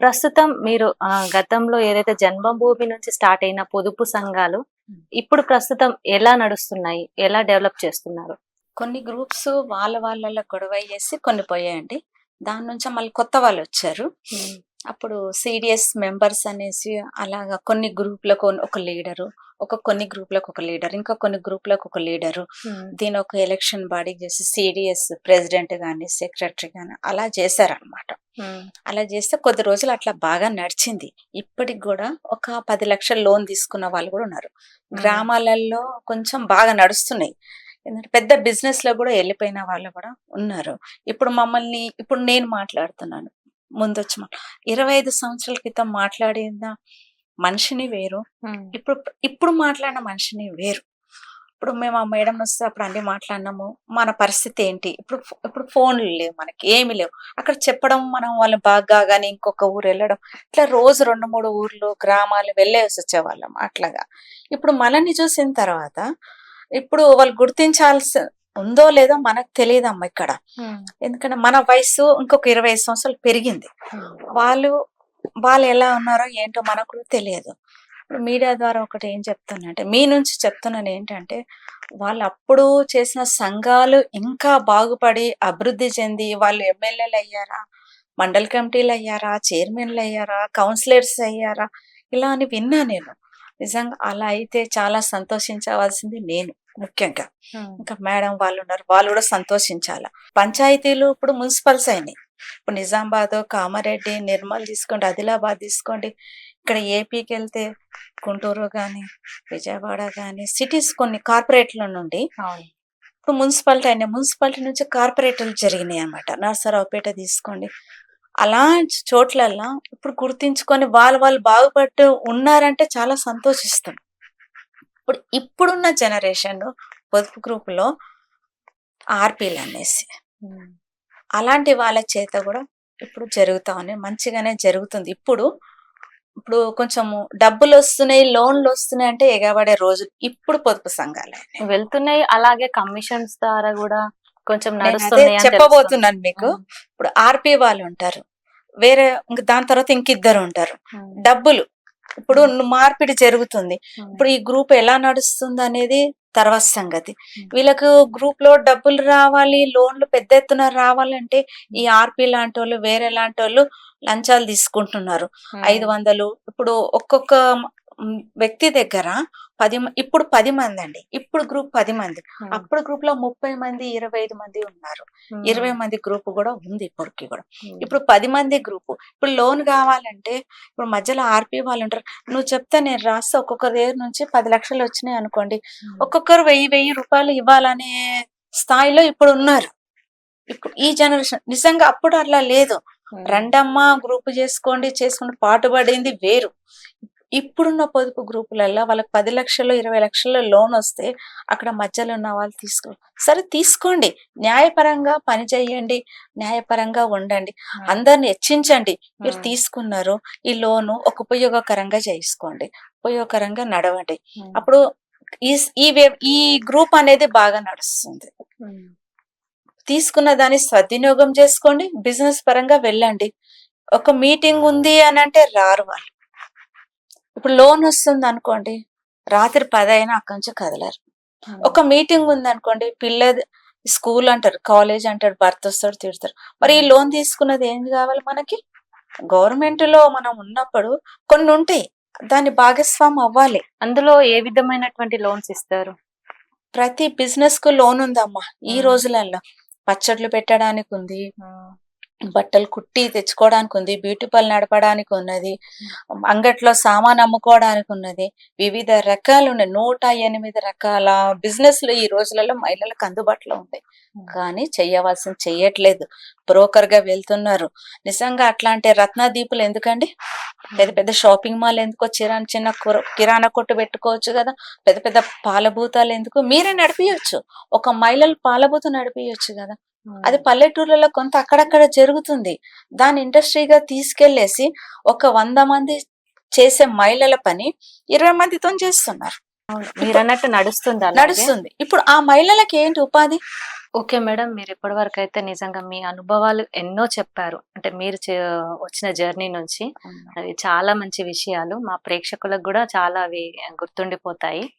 ప్రస్తుతం మీరు ఆ, గతంలో ఏదైతే జన్మభూమి నుంచి స్టార్ట్ అయిన పొదుపు సంఘాలు ఇప్పుడు ప్రస్తుతం ఎలా నడుస్తున్నాయి? ఎలా డెవలప్ చేస్తున్నారు? కొన్ని గ్రూప్స్ వాళ్ళ వాళ్ళ గొడవ చేసి కొన్ని పోయాయండి. దాని నుంచి మళ్ళీ కొత్త వాళ్ళు వచ్చారు. అప్పుడు సిడిఎస్ మెంబర్స్ అనేసి అలాగా కొన్ని గ్రూప్లకు ఒక లీడరు ఒక కొన్ని గ్రూప్లకు ఒక లీడర్ ఇంకా కొన్ని గ్రూప్లకు ఒక లీడరు. దీని ఒక ఎలక్షన్ బాడీ చేసి సిడిఎస్ ప్రెసిడెంట్ గాని సెక్రటరీ గాని అలా చేశారనమాట అలా చేస్తే కొద్ది రోజులు అట్లా బాగా నడిచింది. ఇప్పటికి కూడా ఒక పది లక్షల లోన్ తీసుకున్న వాళ్ళు కూడా ఉన్నారు. గ్రామాలలో కొంచెం బాగా నడుస్తున్నాయి. ఎందుకంటే పెద్ద బిజినెస్లో కూడా వెళ్ళిపోయిన వాళ్ళు కూడా ఉన్నారు. ఇప్పుడు మమ్మల్ని ఇప్పుడు నేను మాట్లాడుతున్నాను. ముందు వచ్చి మా- ఇరవై ఐదు సంవత్సరాల క్రితం మాట్లాడిన మనిషిని వేరు. ఇప్పుడు ఇప్పుడు మాట్లాడిన మనిషిని వేరు. ఇప్పుడు మేము ఆ మేడం వస్తే అప్పుడు అన్ని మాట్లాడినాము. మన పరిస్థితి ఏంటి? ఇప్పుడు ఇప్పుడు ఫోన్లు లేవు మనకి ఏమి లేవు. అక్కడ చెప్పడం మనం వాళ్ళు బాగా కానీ ఇంకొక ఊరు వెళ్ళడం ఇట్లా రోజు రెండు మూడు ఊర్లు గ్రామాలు వెళ్ళేసి వచ్చేవాళ్ళం అట్లాగా. ఇప్పుడు మనల్ని చూసిన తర్వాత ఇప్పుడు వాళ్ళు గుర్తించాల్సి ఉందో లేదో మనకు తెలియదమ్మా ఇక్కడ. ఎందుకంటే మన వయసు ఇంకొక ఇరవై ఐదు సంవత్సరాలు పెరిగింది. వాళ్ళు వాళ్ళు ఎలా ఉన్నారో ఏంటో మనకు తెలియదు. ఇప్పుడు మీడియా ద్వారా ఒకటి ఏం చెప్తున్నా అంటే మీ నుంచి చెప్తున్నాను ఏంటంటే వాళ్ళు అప్పుడు చేసిన సంఘాలు ఇంకా బాగుపడి అభివృద్ధి చెంది వాళ్ళు ఎమ్మెల్యేలు అయ్యారా మండల కమిటీలు అయ్యారా చైర్మన్లు అయ్యారా కౌన్సిలర్స్ అయ్యారా ఇలా అని విన్నా నేను. నిజంగా అలా అయితే చాలా సంతోషించవలసింది నేను. ముఖ్యంగా. ఇంకా మేడం వాళ్ళు ఉన్నారు వాళ్ళు కూడా సంతోషించాల. పంచాయతీలు ఇప్పుడు మున్సిపల్స్ అయినాయి. ఇప్పుడు నిజామాబాద్ కామారెడ్డి నిర్మల్ తీసుకోండి ఆదిలాబాద్ తీసుకోండి. ఇక్కడ ఏపీకి వెళ్తే గుంటూరు కానీ విజయవాడ కానీ సిటీస్ కొన్ని కార్పొరేట్ల నుండి ఇప్పుడు మున్సిపాలిటీ అయినాయి మున్సిపాలిటీ నుంచి కార్పొరేటర్లు జరిగినాయి అన్నమాట. నర్సరావుపేట తీసుకోండి. అలాంటి చోట్లల్లో ఇప్పుడు గుర్తించుకొని వాళ్ళు వాళ్ళు బాగుపట్టు ఉన్నారంటే చాలా సంతోషిస్తాం ఇప్పుడు ఇప్పుడున్న జనరేషన్ పొదుపు గ్రూపులో ఆర్పీలు అనేసి అలాంటి వాళ్ళ చేత కూడా ఇప్పుడు జరుగుతా ఉన్నాయి. మంచిగానే జరుగుతుంది. ఇప్పుడు ఇప్పుడు కొంచెం డబ్బులు వస్తున్నాయి లోన్లు వస్తున్నాయి అంటే ఎగబడే రోజులు ఇప్పుడు పొదుపు సంఘాలే. వెళ్తున్నాయి. అలాగే కమిషన్స్ ద్వారా కూడా కొంచెం చెప్పబోతున్నాను మీకు. ఇప్పుడు ఆర్పి వాళ్ళు ఉంటారు. వేరే ఇంక దాని తర్వాత ఇంకిద్దరు ఉంటారు. డబ్బులు ఇప్పుడు మార్పిడి జరుగుతుంది. ఇప్పుడు ఈ గ్రూప్ ఎలా నడుస్తుంది అనేది తర్వాత సంగతి. వీళ్ళకు గ్రూప్లో డబ్బులు రావాలి లోన్లు పెద్ద ఎత్తున రావాలంటే ఈ ఆర్పి లాంటి వాళ్ళు వేరే లాంటి వాళ్ళు లంచాలు తీసుకుంటున్నారు. ఐదు వందలు ఇప్పుడు ఒక్కొక్క వ్యక్తి దగ్గర పది ఇప్పుడు పది మంది అండి ఇప్పుడు గ్రూప్ పది మంది. అప్పుడు గ్రూప్లో ముప్పై మంది ఇరవై ఐదు మంది ఉన్నారు. ఇరవై మంది గ్రూప్ కూడా ఉంది ఇప్పటికి కూడా. ఇప్పుడు పది మంది గ్రూప్ ఇప్పుడు లోన్ కావాలంటే ఇప్పుడు మధ్యలో ఆర్పి వాళ్ళు ఉంటారు నువ్వు చెప్తే నేను రాస్తే ఒక్కొక్క దగ్గర నుంచి పది లక్షలు వచ్చినాయి అనుకోండి. ఒక్కొక్కరు వెయ్యి వెయ్యి రూపాయలు ఇవ్వాలనే స్థాయిలో ఇప్పుడు ఉన్నారు ఇప్పుడు ఈ జనరేషన్ నిజంగా అప్పుడు అట్లా లేదు. రండమ్మా గ్రూప్ చేసుకోండి చేసుకుని పాటుపడింది వేరు ఇప్పుడున్న పొదుపు గ్రూపులలో వాళ్ళకి పది లక్షలు ఇరవై లక్షల లోన్ వస్తే అక్కడ మధ్యలో ఉన్న వాళ్ళు తీసుకో సరే తీసుకోండి. న్యాయపరంగా పని చేయండి. న్యాయపరంగా ఉండండి. అందరిని హెచ్చించండి. మీరు. తీసుకున్నారు ఈ లోను ఒక ఉపయోగకరంగా చేసుకోండి. ఉపయోగకరంగా నడవండి. అప్పుడు ఈ ఈ ఈ గ్రూప్ అనేది బాగా నడుస్తుంది. తీసుకున్న దాన్ని సద్వినియోగం చేసుకోండి. బిజినెస్ పరంగా వెళ్ళండి. ఒక మీటింగ్ ఉంది అని అంటే రారు వాళ్ళు. ఇప్పుడు లోన్ వస్తుంది అనుకోండి రాత్రి పది అయినా అక్కడి నుంచి కదలరు. ఒక మీటింగ్ ఉంది అనుకోండి పిల్ల స్కూల్ అంటారు కాలేజ్ అంటారు భర్త వస్తాడు తిడతారు మరి ఈ లోన్ తీసుకున్నది ఏం కావాలి మనకి? గవర్నమెంట్లో మనం ఉన్నప్పుడు కొన్ని ఉంటాయి దాన్ని భాగస్వామి అవ్వాలి. అందులో ఏ విధమైనటువంటి లోన్స్ ఇస్తారు? ప్రతి బిజినెస్కు లోన్ ఉందమ్మా ఈ. రోజులలో పచ్చళ్ళు పెట్టడానికి ఉంది బట్టలు కుట్టి తెచ్చుకోవడానికి ఉంది బ్యూటీ పార్లర్ నడపడానికి ఉన్నది అంగట్లో సామాన్ అమ్ముకోవడానికి ఉన్నది వివిధ రకాలు ఉన్నాయి నూట ఎనిమిది రకాల బిజినెస్లు ఈ రోజులలో మహిళలకు అందుబాటులో ఉంటాయి కానీ చెయ్యవలసింది చెయ్యట్లేదు. బ్రోకర్గా వెళ్తున్నారు. నిజంగా అట్లాంటి రత్నదీపులు ఎందుకండి? పెద్ద పెద్ద షాపింగ్ మాల్ ఎందుకో చిరా చిన్న కూర- కిరాణా కొట్టు పెట్టుకోవచ్చు కదా? పెద్ద పెద్ద పాలభూతాలు ఎందుకు? మీరే నడిపియొచ్చు. ఒక మహిళలు పాలభూతం నడిపియొచ్చు కదా? అది పల్లెటూర్లలో కొంత అక్కడక్కడ జరుగుతుంది. దాని ఇండస్ట్రీగా తీసుకెళ్ళేసి ఒక వంద మంది చేసే మహిళల పని ఇరవై మందితో చేస్తున్నారు. మీరు అన్నట్టు నడుస్తుంది? నడుస్తుంది. ఇప్పుడు ఆ మహిళలకి ఏంటి ఉపాధి? ఓకే మేడం మీరు ఇప్పటి వరకు అయితే నిజంగా మీ అనుభవాలు ఎన్నో చెప్పారు. అంటే మీరు వచ్చిన జర్నీ నుంచి అవి చాలా మంచి విషయాలు. మా ప్రేక్షకులకు కూడా చాలా అవి గుర్తుండిపోతాయి.